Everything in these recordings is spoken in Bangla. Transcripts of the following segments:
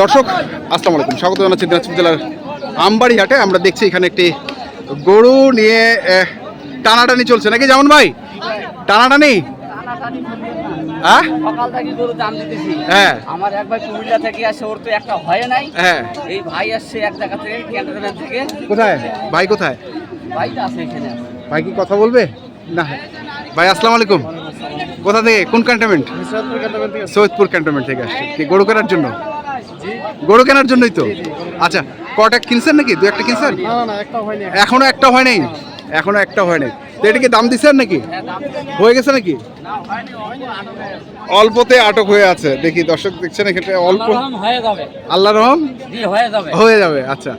দর্শক আসসালামু আলাইকুম। স্বাগত জানাচ্ছি দিনাজপুর জেলার আমবাড়ি হাটে আমরা দেখছি এখানে একটি গরু নিয়ে টানাটানি চলছে। নাকি যেমন ভাই? টানাটানি? হ্যাঁ? সকাল থেকে গরু দাম দিতেছি। হ্যাঁ। আমার এক ভাই কুমিল্লা থেকে আসে ওর তো একটা হয় নাই। হ্যাঁ। এই ভাই আসছে এক জায়গা থেকে ক্যান্টনমেন্ট থেকে। কোথায়? ভাই কোথায়? ভাইটা আছে এখানে। ভাই কি কথা বলবে? না। ভাই আসসালামু আলাইকুম। কোথা থেকে? কোন ক্যান্টনমেন্ট? সৈয়দপুর ক্যান্টনমেন্ট থেকে আসছে। গরু কেনার জন্য? গরু কেনার জন্যই তো? আচ্ছা কটা কিনছেন নাকি? দু একটা কিনছেন? এখনও একটা হয় নাই? এখনও একটা হয় নাই। তো এটা কি দাম দিচ্ছেন নাকি? হয়ে গেছে নাকি? অল্পতে আটক হয়ে আছে। দেখি দর্শক দেখছেন এখানে অল্প হয়ে আল্লাহ রহম? হয়ে যাবে। আচ্ছা।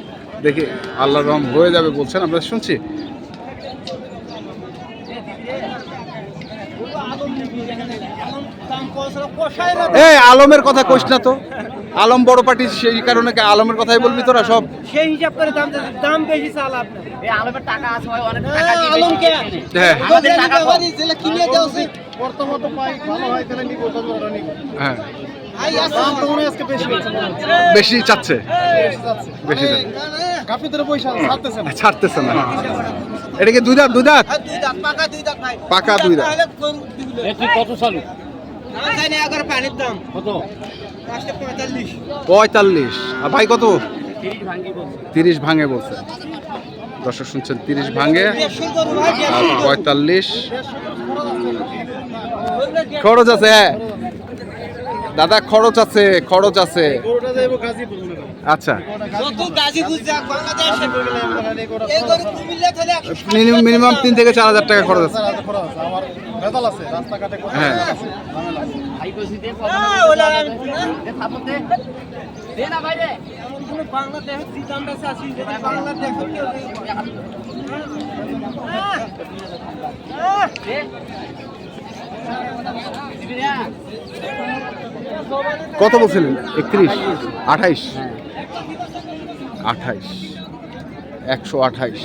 দেখি আল্লাহ রহম হয়ে যাবে বলছেন আমরা শুনছি। এই আলমের কথা কইস না তো। আলম বড় পার্টি সেই কারণে আলমের কথাই বলবি তোরা সব? সেই হিসাব করে দাম দাম বেশি চাল আপনার। এই আলমের টাকা আছে ভাই অনেক হ্যাঁ, টাকা দিয়ে আলম কে? হ্যাঁ। আমাদের টাকা কম। কিনে দেওয়া উচিত। হ্যাঁ দাম তো মনে হয় আজকে বেশি হচ্ছে মনে হচ্ছে। বেশি চাচ্ছে। বেশি চাচ্ছে। ধরে ছাড়তেছে না। এটা কি দুই দাঁত? দুই দাঁত? পাকা দুই দাঁত পাকা দুই দাঁত। তাহলে কত চালু কত? পঁয়তাল্লিশ। আর ভাই কত? তিরিশ ভাঙ্গি বলছে। তিরিশ ভাঙে বলছে। দর্শক শুনছেন তিরিশ ভাঙে। আর পঁয়তাল্লিশ। খরচ আছে হ্যাঁ। দাদা খরচ আছে খরচ আছে। আচ্ছা। মিনিমাম তিন থেকে চার হাজার টাকা খরচ আছে। হ্যাঁ। কত বলছিলেন? একত্রিশ? আঠাইশ? আঠাইশ। একশো আঠাইশ।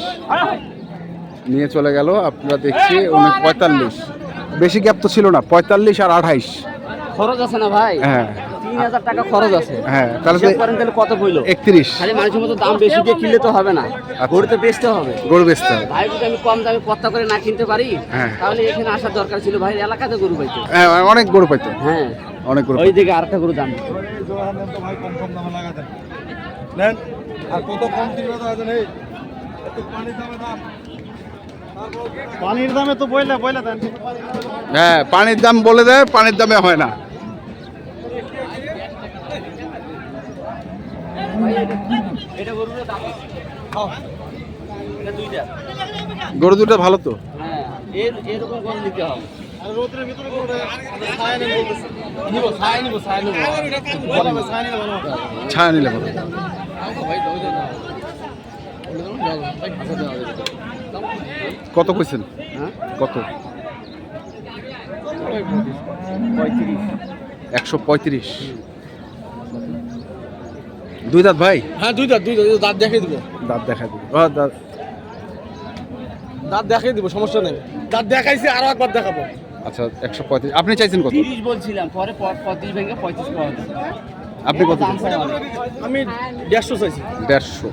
নিয়ে চলে গেল আপনারা দেখছি উনি পঁয়তাল্লিশ। বেশি গ্যাপ তো ছিল না পঁয়তাল্লিশ আর আঠাইশ। খরচ আছে না ভাই? হ্যাঁ। তিন হাজার টাকা খরচ আছে। হ্যাঁ তাহলে করেন তাহলে কত একত্রিশ। খালি মানুষের মতো দাম বেশি দিয়ে কিনলে তো হবে না। গরু তো বেচতে হবে। গরু বেচতে হবে। ভাই যদি আমি কম দামে পত্তা করে না কিনতে পারি হ্যাঁ। তাহলে এখানে আসার দরকার ছিল। ভাই এলাকাতে গরু পাইতো। হ্যাঁ অনেক গরু পাইতো। হ্যাঁ। অনেক গরু ওই দিকে আরেকটা গরু দাম। দিত। আর কত কম দিবে তো আছে নেই দামে দাম। পানির দামে তো বইলা বইলা দেন। হ্যাঁ পানির দাম বলে দেয় পানির দামে হয় না। গরু দুটো ভালো তো? ছায়া নিলে ভালো। কত কইছেন? হ্যাঁ কত? পঁয়ত্রিশ একশো পঁয়ত্রিশ। দুই দাঁত ভাই? হ্যাঁ দুই দাঁত দুই দাঁত দাঁত দেখাই দিব। দাঁত দেখাই দিবি। দাঁত। দাঁত দেখাই দিব সমস্যা নেই। দাঁত দেখাইছি আরও একবার দেখাবো। আচ্ছা একশো পঁয়ত্রিশ। আপনি চাইছেন কত? তিরিশ বলছিলাম পরে পঁয়ত্রিশ ভেঙে পঁয়ত্রিশ আপনি কত। আমি দেড়শো চাইছি। দেড়শো।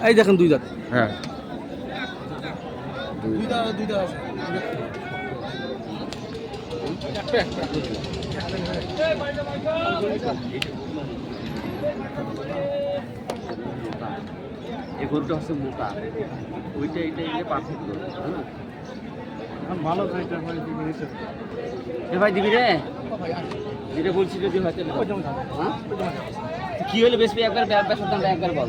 এই দেখেন দুই দাঁত। হ্যাঁ। এই গরুটা হচ্ছে মোটা। ওইটা এইটা এলে পারফেক্ট গরু হ্যাঁ ভালো এ ভাই দিবি রে? যেটা বলছি যদি হয়। হ্যাঁ? কি হলে বেশি একবার ব্যবসার দামটা একবার বল।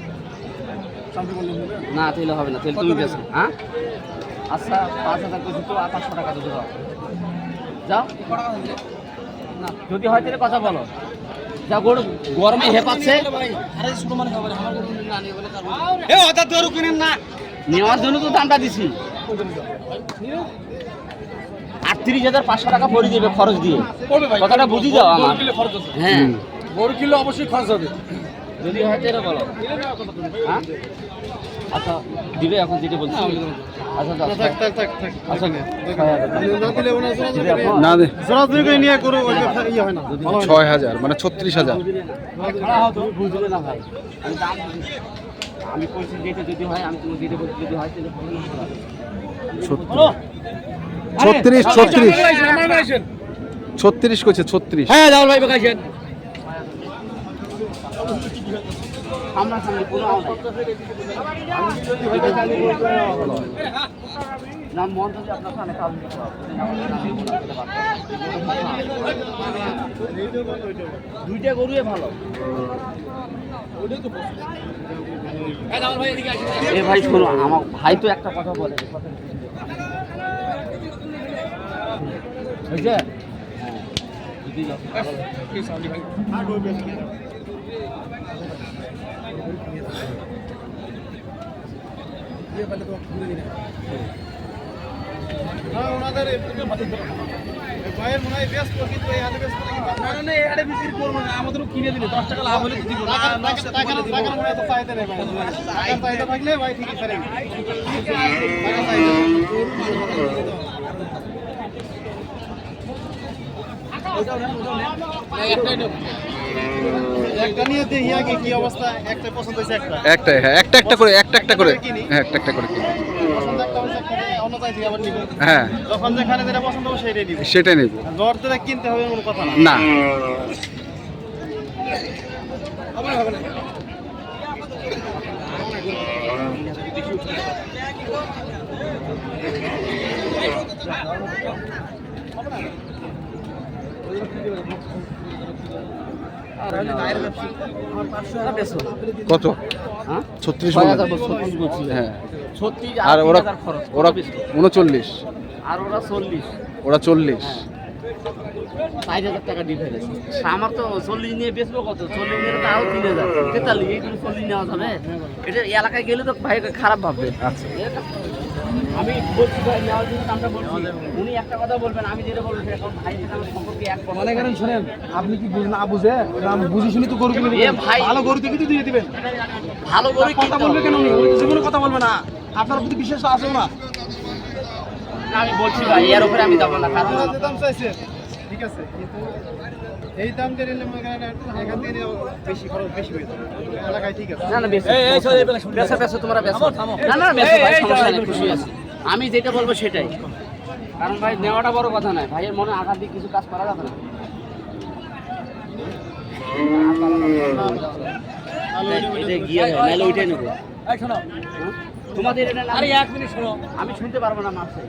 না তাহলে হবে না তাহলে তুমি বেশো হ্যাঁ? আচ্ছা পাঁচ হাজার করছি তো পাঁচশো টাকা দিতে দাও। যাও। না যদি হয় তাহলে কথা বলো। যা গরু গরমে হেপাচ্ছে। নেওয়ার জন্য তো দামটা দিছি। আটত্রিশ হাজার পাঁচশো টাকা পড়ে দেবে খরচ দিয়ে। কথাটা বুঝি যাও আমার। হ্যাঁ। বড় কিলো অবশ্যই খরচ হবে। যদি হয় তাহলে বলো। হ্যাঁ? আচ্ছা দিবে এখন যেটা বলছি। আচ্ছা থাক থাক থাক থাক আচ্ছা। না দে। করে নিয়ে করো ইয়ে হয় না। ছয় হাজার মানে ছত্রিশ হাজার। তুমি বুঝলে না ভাই। আমি দাম আমি বলছি যেটা যদি হয় আমি তোমাকে যেটা বলছি যদি হয় তাহলে বলো। না বলো। ছত্রিশ ছত্রিশ। ছত্রিশ করছে ছত্রিশ। হ্যাঁ যাও ভাই বেকাইছেন। আমরা না মন যদি আপনার সামনে কাজ দুইটা গরুয়ে ভালো। এ ভাই, শোনো, আমার ভাই তো একটা কথা বলে। হ্যাঁ হ্যাঁ, ওনাদের এই ভাইয়ের মনে হয় ব্যস্ত কিন্তু এই হাতে ব্যস্ত নাকি না না এটা বিক্রি করব না আমাদেরও কিনে দিলে দশ টাকা লাভ হলে না মনে হয় তো ভাই থাকলে ভাই ঠিকই ছাড়েন টাকা চাইতে একটা নিয়ে দেখি আগে কি অবস্থা একটা পছন্দ হয়েছে একটা। একটাই হ্যাঁ একটা একটা করে একটা একটা করে হ্যাঁ একটা একটা করে কিনি। হ্যাঁ। যখন যেখানে যেটা পছন্দ হবে সেটাই নিব। সেটাই কিনতে হবে কোনো কথা না। কত? হ্যাঁ? ছত্রিশ হয়। ছত্রিশ হ্যাঁ। আর ওরা ওরা উনচল্লিশ। আর ওরা চল্লিশ। ওরা চল্লিশ। ষাট হাজার টাকা ডিফারেন্স আমার তো চল্লিশ নিয়ে বেচবো কত? চল্লিশ নিয়ে তো আরও তিন হাজার। তেতাল্লিশ এইগুলো চল্লিশ নেওয়া যাবে। এটা এলাকায় গেলে তো ভাই খারাপ ভাববে। আচ্ছা। আমি বলছি ভাই নেওয়ার জন্য দামটা বলছি। উনি একটা কথা বলবেন আমি যেটা বলব সেটা কারণ ভাই যেটা আমার সম্পর্কে এক কথা। মনে করেন শোনেন আপনি কি বুঝ না বুঝে? আমি বুঝি শুনি তো গরু কিনে এ দিবেন ভাই। ভালো গরু দেখে তো দিয়ে দিবেন। ভালো করে কথা বলবে কেন উনি? জীবনে কথা বলবে না। আপনার প্রতি বিশ্বাস আছে না। আমি বলছি ভাই এর উপরে আমি যাব না ঠিক আছে কিন্তু এই দাম দিয়ে নিলে মনে করেন এখান থেকে বেশি খরচ বেশি হয়ে যাবে এলাকায় ঠিক আছে। না না বেশি। বেসা বেসা তোমরা বেসা না না বেসা সমস্যা নেই খুশি আছি। আমি যেটা বলব সেটাই। কারণ ভাই নেওয়াটা বড় কথা নয়। ভাইয়ের মনে আঘাত দিয়ে কিছু কাজ করা যাবে না। এটা গিয়ে নাহলে ওইটাই নেব। হ্যাঁ? তোমাদের এটা না এক মিনিট শোনো। আমি শুনতে পারব না মাসে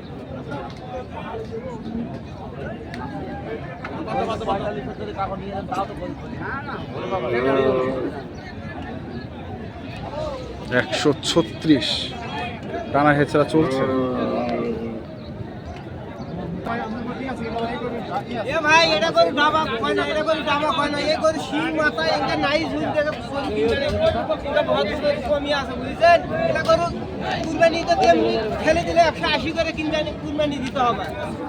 একশো ছত্রিশ। টানা হেঁচড়া চলছে। এ ভাই এটা করে ডাবা কয় না এটা করে ডাবা কয় না এ করে শিং মাথা এটা নাই ঝুল দেখে এটা বহুত আছে বুঝছেন? এটা করে কুরবানি তো তেমনি ফেলে দিলে একশো আশি করে কিনতে কুরবানি দিতে হবে।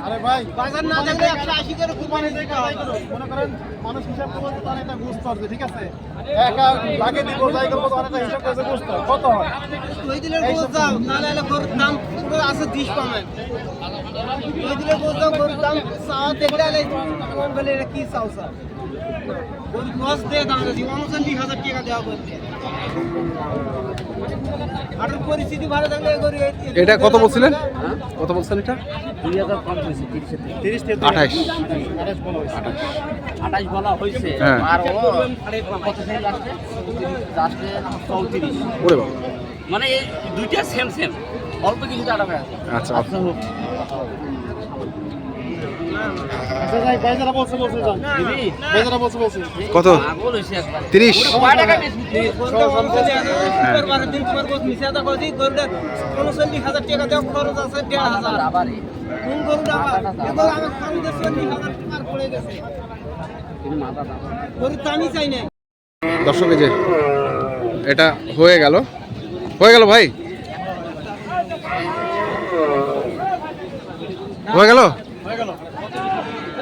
আরে ভাই বাজার না দেখলে একশো আশি করে কুরবানি দিতে হবে। মনে করেন মানুষ হিসাব করতে তার একটা বুঝতে পারবে ঠিক আছে? একা লাগে দিব যাই করব তার একটা হিসাব করে বুঝতে কত হয়? ওই দিলে গোছ দাও তাহলে এলে গরুর দাম আছে দিস পাবেন ওই দিলে গোছ দাও গরুর দাম চাওয়া দেখলে এলে বলে এটা কি চাও স্যার? গরুর গোছ দিয়ে দাম দিই হাজার টাকা দেওয়া করতে হাটের পরিস্থিতি ভালো থাকলে এটা কত বলছিলেন? কত বলছেন এটা? দুই হাজার কম হয়েছে তিরিশ থেকে আঠাশ আঠাশ বলা হয়েছে। হ্যাঁ। আর ও কত থেকে লাস্টে লাস্টে চৌত্রিশ। ওরে বাবা। মানে এই দুইটা সেম সেম অল্প কিছু টাকা আছে। আচ্ছা। কত? তিরিশ? দর্শক যে এটা হয়ে গেল। হয়ে গেল ভাই? হয়ে গেল?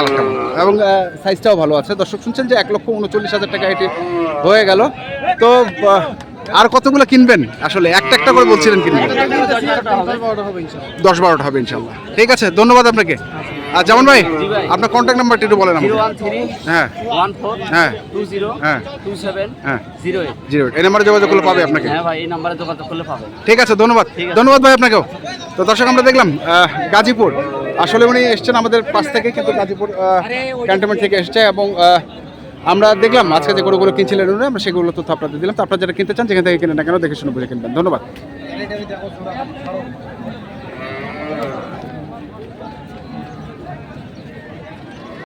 কালারটা এবং সাইজটাও ভালো আছে। দর্শক শুনছেন যে এক লক্ষ উনচল্লিশ হাজার টাকা এটি হয়ে গেল। তো আর কতগুলো কিনবেন? আসলে একটা একটা করে বলছিলেন কিনবেন। বারোটা হবে ইনশাআল্লাহ দশ বারোটা হবে ইনশাল্লাহ। ঠিক আছে ধন্যবাদ আপনাকে। আর যেমন ভাই। আপনার কন্ট্যাক্ট নাম্বারটি একটু বলেন আমাকে। হ্যাঁ। হ্যাঁ। জিরো হ্যাঁ। হ্যাঁ। Zero eight. এই নাম্বারে যোগাযোগ করলে পাবে আপনাকে। হ্যাঁ ভাই এই নাম্বারে যোগাযোগ করলে পাবে। ঠিক আছে ধন্যবাদ। ধন্যবাদ ভাই আপনাকেও। তো দর্শক আমরা দেখলাম গাজীপুর। আসলে উনি এসছেন আমাদের পাশ থেকে কিন্তু গাজীপুর ক্যান্টনমেন্ট থেকে এসছে এবং আমরা দেখলাম আজকে যে গরুগুলো কিনছিলেন উনি আমরা সেগুলো তথ্য আপনাদের দিলাম। তো আপনারা যারা কিনতে চান যেখান থেকে কিনে না কেন দেখে শুনে বুঝে কিনবেন। ধন্যবাদ।